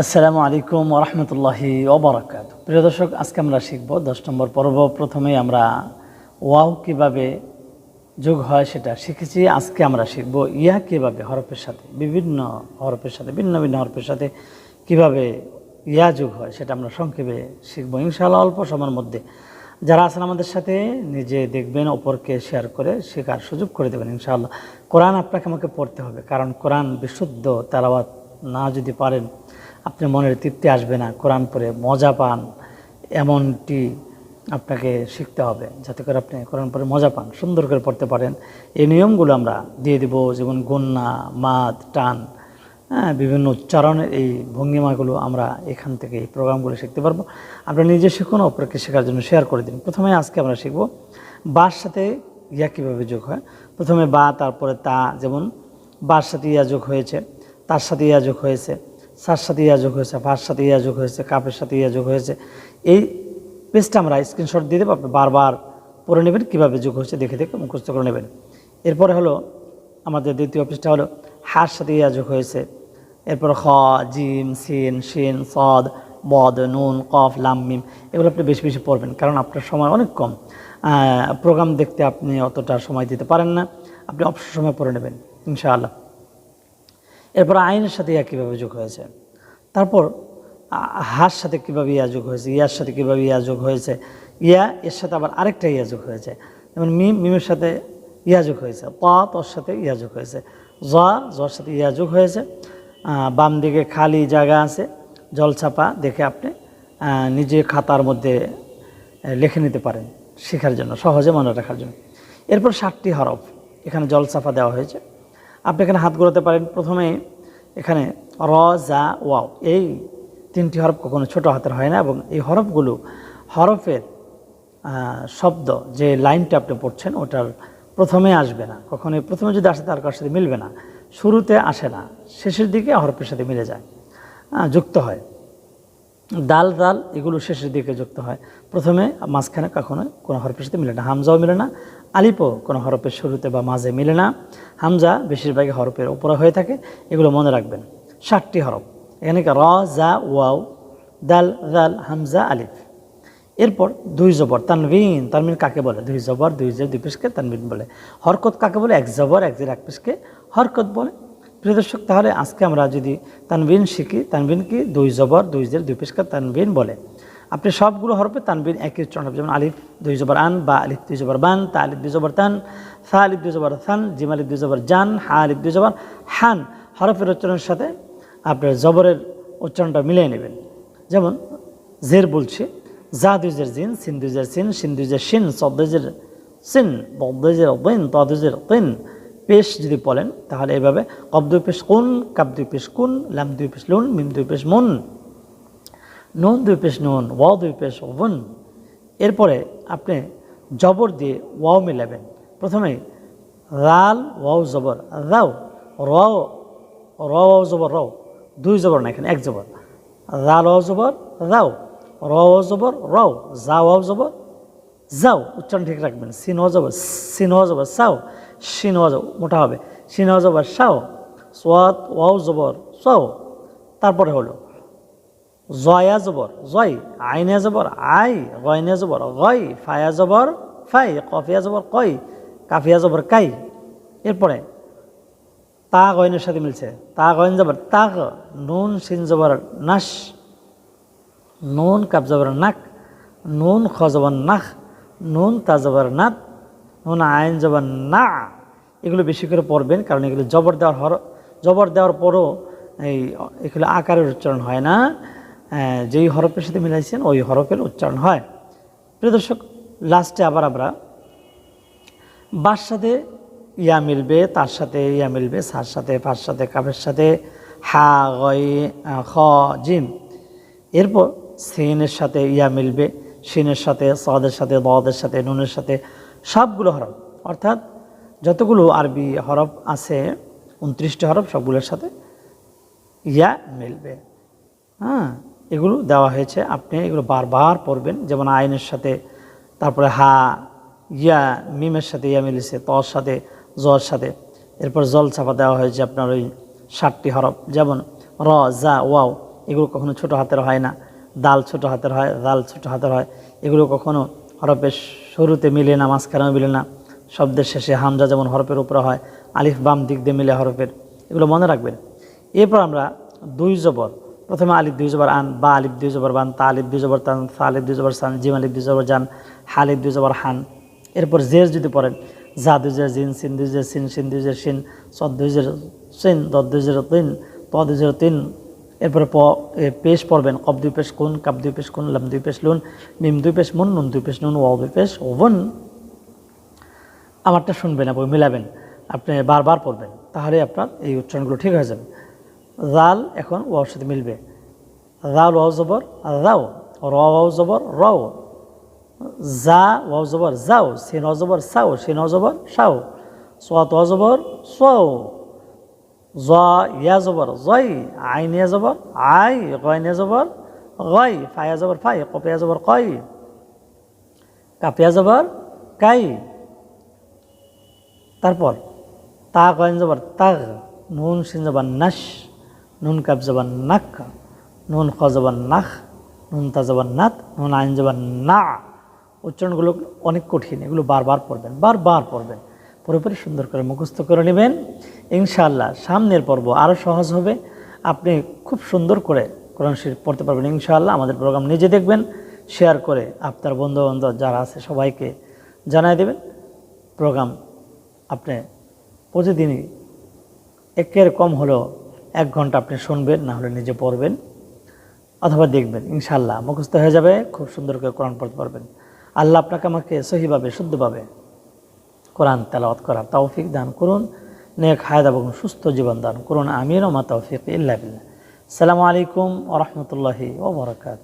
আসসালামু আলাইকুম রহমতুল্লাহি ওবরাকাত প্রিয় দর্শক, আজকে আমরা শিখব দশ নম্বর পর্ব। প্রথমেই আমরা ওয়াও কীভাবে যোগ হয় সেটা শিখেছি। আজকে আমরা শিখব ইয়া কীভাবে হরফের সাথে, বিভিন্ন হরফের সাথে, ভিন্ন ভিন্ন হরফের সাথে কীভাবে ইয়া যোগ হয় সেটা আমরা সংক্ষেপে শিখব ইনশাআল্লাহ অল্প সময়ের মধ্যে। যারা আছেন আমাদের সাথে, নিজে দেখবেন, অপরকে শেয়ার করে শেখার সুযোগ করে দেবেন ইনশাআল্লাহ। কোরআন আপনাকে আমাকে পড়তে হবে, কারণ কোরআন বিশুদ্ধ তেলাওয়াত না যদি পারেন আপনার মনের তৃপ্তি আসবে না, কোরআন পরে মজা পান, এমনটি আপনাকে শিখতে হবে, যাতে করে আপনি কোরআন পরে মজা পান, সুন্দর করে পড়তে পারেন। এই নিয়মগুলো আমরা দিয়ে দেব, যেমন গন্যা মাদ টান হ্যাঁ বিভিন্ন উচ্চারণের এই ভঙ্গিমাগুলো আমরা এখান থেকে এই প্রোগ্রামগুলো শিখতে পারব। আপনারা নিজে শিখুন, অপরকে শেখার জন্য শেয়ার করে দিন। প্রথমে আজকে আমরা শিখব বার সাথে ইয়া কীভাবে যোগ হয়। প্রথমে বা, তারপরে তা, যেমন বার সাথে ইয়া যোগ হয়েছে, তার সাথে ইয়া যোগ হয়েছে। সার সাথে ইয়া যোগ হয়েছে ফার সাথে ইয়া যোগ হয়েছে, কাপের সাথে ইয়া যোগ হয়েছে। এই পেজটা আমরা স্ক্রিনশট দিয়ে দেবো, আপনি বারবার পড়ে নেবেন, কীভাবে যোগ হয়েছে দেখে দেখে মুখস্থ করে নেবেন। এরপরে হলো আমাদের দ্বিতীয় পৃষ্ঠা হলো, হার সাথে ইয়া যোগ হয়েছে। এরপর খ, জিম, সিন, শিন, সদ, বদ, নুন, কফ, লাম, মিম, এগুলো আপনি বেশি বেশি পড়বেন, কারণ আপনার সময় অনেক কম। প্রোগ্রাম দেখতে আপনি অতটা সময় দিতে পারেন না, আপনি অবসর সময় পড়ে নেবেন, ইনশাআল্লাহ। এরপর আইনের সাথে ইয়া কীভাবে যোগ হয়েছে? তারপর হার সাথে কীভাবে ইয়া যোগ হয়েছে? ইয়ার সাথে কীভাবে ইয়া যোগ হয়েছে? ইয়া, এর সাথে আবার আরেকটা ইয়া যোগ হয়েছে। যেমন মিম, মিমের সাথে ইয়া যোগ হয়েছে। ত, তোর সাথে ইয়া যোগ হয়েছে। জ, জর সাথে ইয়া যোগ হয়েছে। বাম দিকে খালি জায়গা আছে। জলছাপা দেখে আপনি নিজে খাতার মধ্যে লিখে নিতে পারেন। শেখার জন্য, সহজে মনে রাখার জন্য। এরপর ষাটটি হরফ। এখানে জলছাপা দেওয়া হয়েছে। আপনি এখানে হাত ঘোরাতে পারেন। প্রথমে এখানে র, জা, ওয়াও। এই তিনটি হরফ কখনো ছোট হাতের হয় না এবং এই হরফগুলো হরফের শব্দ যে লাইনটা আপনি পড়ছেন ওটার প্রথমে আসবে না। কখনো প্রথমে যদি আসে তার কার সাথে মিলবে না। শুরুতে আসে না। শেষের দিকে হরফের সাথে মিলে যায়। যুক্ত হয়। দাল দাল এগুলো শেষের দিকে যুক্ত হয়। প্রথমে মাঝখানে কখনো কোনো হরফের সাথে মিলে না। হামজাও মিলে না। আলিপও কোনো হরফের শুরুতে বা মাঝে মিলে না। হামজা বেশিরভাগই হরফের উপরে হয়ে থাকে, এগুলো মনে রাখবেন। ষাটটি হরফ। এখানে র, জা, ওয়াও, দাল দাল হামজা, আলিফ। এরপর দুই জবর তানবিন তানবিন কাকে বলে? দুই জবর, দুই জের দুই পেশকে তানবিন বলে। হরকত কাকে বলে? এক জবর, এক জের, এক পেশকে হরকত বলে। প্রিয় দর্শক, তাহলে আজকে আমরা যদি তানবিন শিখি তানবিন কি দুই জবর, দুই জের, দুই পেশকে তানবিন বলে? আপনি সবগুলো হরফে তানবিন একই উচ্চারণ হবে। যেমন আলিফ দুই জবর আন, বা আলিফ দুই জবর বান, তা আলিফ দুই জবর তান, সা আলিফ দুই জবর থান জিম আলিফ দুই জবর জান, হা আলিফ দুই জবর হান। হরফের উচ্চারণের সাথে আপনার জবরের উচ্চারণটা মিলিয়ে নেবেন। যেমন জের বলছে, জা দুইজের জিন, সিন দুইজের সিন সিন দুইজের সিন সব দুইজের সিন, বদ দুইজের দিন, ত দুইজের তিন পেশ যদি বলেন, তাহলে এভাবে কব দুই পেশ কুন, কাব দুই পেশ কুন, লাম দুই পেশ লুন, মিম দুই পেশ মুন। নুন দুই পেশ নুন ওয়াও দুই পেশ ওভুন এরপরে আপনি জবর দিয়ে ওয়াও মিলাবেন প্রথমে রাল ওয়াও জবর রাও র র ওয়াও জবর রও দুই জবর না এখানে এক জবর রাল ওয়াও জবর রাও র ওয়াও জবর রও জা ওয়াও জবর যাও উচ্চারণ ঠিক রাখবেন সিন হওয়া যাব সিন হওয়া যাব সাও সিন হওয়া যাব মোটা হবে সিন হওয়া জবর সাও সোয়াত ওয়াও জবর সও তারপরে হলো জয়া জবর জয়, আইনে জবর আই গয়নে জবর গয় ফায়া জবর ফাই কফিয়া জবর কই কাফিয়া জবর কাই। এরপরে, তা গয়নের সাথে মিলছে। তা গয়ন জবর তাক নুন, সিন জবর নাস নুন, কাপ জবর নাক। নুন, খ জবর নাখ। নুন, তা জবর নাত। নুন, আইন জবর না। এগুলো বেশি করে পড়বেন, কারণ এগুলো জবর দেওয়ার হর জবর দেওয়ার পরও এই এগুলো আকারের উচ্চারণ হয় না। যেই হরফের সাথে মিলাইছেন, ওই হরফের উচ্চারণ হয়। প্রিয় দর্শক লাস্টে আবার আমরা বার সাথে ইয়া মিলবে, তার সাথে ইয়া মিলবে, সার সাথে, ফার সাথে, কাফের সাথে, হা, গয়, খ জিম এরপর সিনের সাথে ইয়া মিলবে, সিনের সাথে, সদের সাথে, দদের সাথে, নুনের সাথে, সবগুলো হরফ। অর্থাৎ যতগুলো আরবি হরফ আছে, উনত্রিশটি হরফ, সবগুলোর সাথে ইয়া মিলবে। হ্যাঁ? এগুলো দেওয়া হয়েছে। আপনি এগুলো বারবার পড়বেন। যেমন আইনের সাথে, তারপরে হা, ইয়া, মিমের সাথে ইয়া মিলেছে, তর সাথে, জর সাথে। এরপর জল ছাপা দেওয়া হয়েছে আপনার ওই ষাটটি হরফ। যেমন র, জা, ওয়াও, এগুলো কখনো ছোট হাতের হয় না। দাল ছোট হাতের হয়, দাল ছোট হাতের হয়। এগুলো কখনো হরফের শুরুতে মিলে না, মাঝখানেও মিলে না। শব্দের শেষে হামজা যেমন হরফের উপরে হয়, আলিফ, বাম দিক দিয়ে মিলে হরফের। এগুলো মনে রাখবেন। এরপর আমরা দুই জবর প্রথমে আলিফ, দুই জবর আন, বা আলিফ, দুই জবর বান, তা আলিফ, দুই জবর তান, সা আলিফ, দুই জবর সান, জিম আলিফ, দুই জবর জান হালিফ দুই জবর হান। এরপর জের যদি পড়েন, জা দুই জের জিন, সিন দুই জের সিন সিন দুই জের সিন সদ দুই জের সিন, দদ দুই জের তিন, ত দুই জের তিন। এরপরে প পেশ পড়বেন কব দুই পেশ কুন, কাপ দুই পেশ কুন, লাম দুই পেশ লুন, মিম দুই পেশ মুন, নুন দুই পেশ নুন, ওয়াও দুই পেশ ওভন। আমারটা শুনবেন এবং মিলাবেন, আপনি বারবার পড়বেন তাহলে আপনার এই উচ্চারণগুলো ঠিক হয়ে যাবে। জাল এখন ওয়ার সাথে মিলবে। জাল ওয়াও জবর রাও র ওয়াও জবর রও। জা ওয়াও জবর যাও, সিন ওয়াও জবর সাও, সিন ওয়াও জবর সাও। সোয়াত ওয়াও জবর সোয়াও জ, ইয়া জবর জয়, আইন ইয়া জবর আই, গয়ন ইয়া জবর গয় ফায়া জবর ফাই কপিয়া জবর কয়। কাপিয়া জবর কাই। তারপর তা কয়েন জবর তাগ, নুন, সিন জবর নাস নুন কাপ জবর নাক, নুন খ জবর নাখ, নুন তা জবর নাত, নুন আইন জবর না। উচ্চারণগুলো অনেক কঠিন, এগুলো বারবার পড়বেন বারবার পড়বেন। পুরোপুরি সুন্দর করে মুখস্থ করে নেবেন। ইনশাআল্লাহ সামনের পর্ব আরও সহজ হবে। আপনি খুব সুন্দর করে কোরআন শরীফ পড়তে পারবেন ইনশাআল্লাহ। আমাদের প্রোগ্রাম নিজে দেখবেন শেয়ার করে আপনার বন্ধু বান্ধব যারা আছে সবাইকে জানাই দেবেন। প্রোগ্রাম আপনি প্রতিদিনই একের কম হলেও এক ঘণ্টা আপনি শুনবেন, না হলে নিজে পড়বেন অথবা দেখবেন ইনশাল্লাহ মুখস্থ হয়ে যাবে, খুব সুন্দর করে কোরআন পড়তে পারবেন। আল্লাহ আপনাকে আমাকে সহিভাবে, শুদ্ধভাবে কোরআন তেলাওয়াত করার তৌফিক দান করুন, নেক হায়াত এবং সুস্থ জীবন দান করুন আমির মা তৌফিক ইল্লা বিল্লাহ। সালামু আলাইকুম ওরহমতুল্লাহি ওবরাকাত